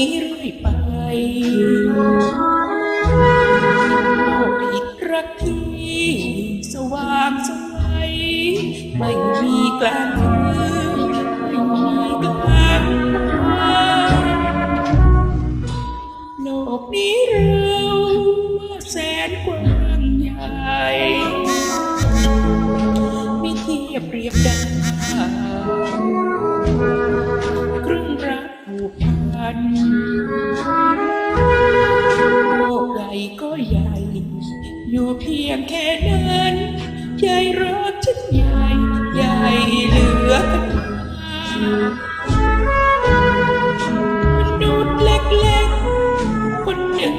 ี้เรื่อยไปโลกผิดรักที่สว่างสวัยไม่มีกลางคืนไม่มีกลางวันโลกนี้เราว่าแสนกว้างใหญ่ไม่เทียบเรียบได้ครึ่งรักผูก นโลกใหญ่ก็ใหญ่ อยู่เพียงแค่นั้นใจรักฉันใหญ่ใหญ่เหลือกันมนุษย์เล็กๆคนหนึ่ง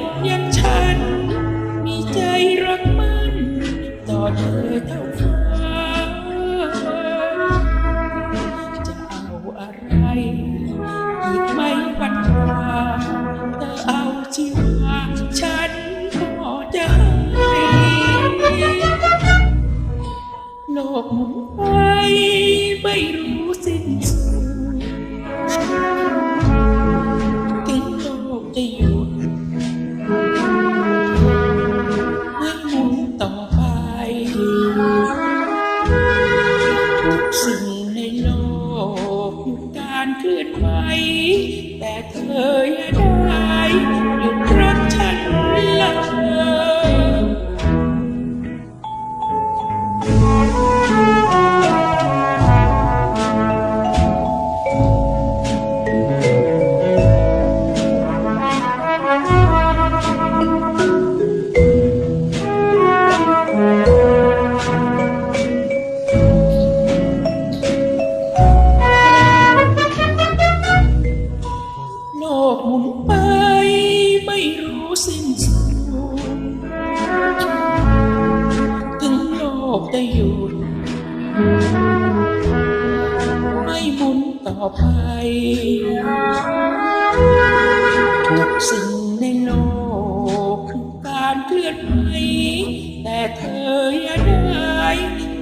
ลกหมุนไปไม่รู้สิ้นสุดถึงโลกจะหยุดให้หมุนต่อไปทุกสิ่งในโลกหยุดการเคลื่อนไหวแต่เธออย่าได้หยุดร จะหยุดไม่หมุนต่อไป ทุกสิ่งในโลกคือการเคลื่อนไหวแต่เธออย่าได้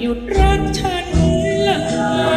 หยุดรักฉันเลย